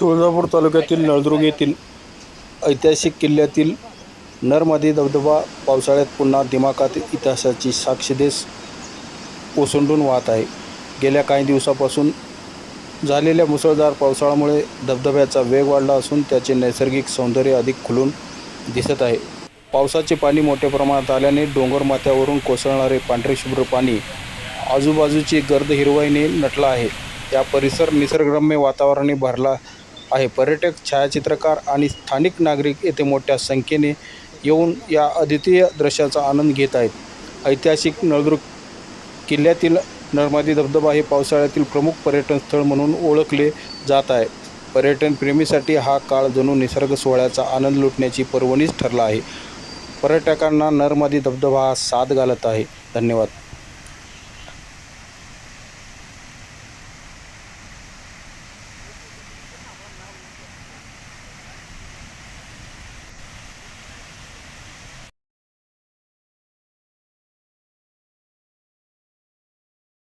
तुळजापूर तालुक्यातील नळदुर्ग येथील ऐतिहासिक किल्ल्यातील नरमादी धबधबा पावसाळ्यात पुन्हा दिमाखात इतिहासाची साक्षीदेश ओसंडून वाहत आहे. गेल्या काही दिवसापासून झालेल्या मुसळधार पावसाळ्यामुळे धबधब्याचा वेग वाढला असून त्याचे नैसर्गिक सौंदर्य अधिक खुलून दिसत आहे. पावसाचे पाणी मोठ्या प्रमाणात आल्याने डोंगर माथ्यावरून कोसळणारे पांढरे शुभ्र पाणी आजूबाजूची गर्द हिरवाईने नटला आहे. या परिसर निसर्गरम्य वातावरणाने भरला आहे. पर्यटक छायाचित्रकार आणि स्थानिक नागरिक येथे मोठ्या संख्येने येऊन या अद्वितीय दृश्याचा आनंद घेत आहेत. ऐतिहासिक नळदुर्ग किल्ल्यातील नर्मदी धबधबा हे पावसाळ्यातील प्रमुख पर्यटन स्थळ म्हणून ओळखले जात आहे. पर्यटन प्रेमीसाठी हा काळ जणू निसर्ग सोहळ्याचा आनंद लुटण्याची पर्वणीच ठरला आहे. पर्यटकांना नर्मदी धबधबा हा साथ घालत आहे. धन्यवाद.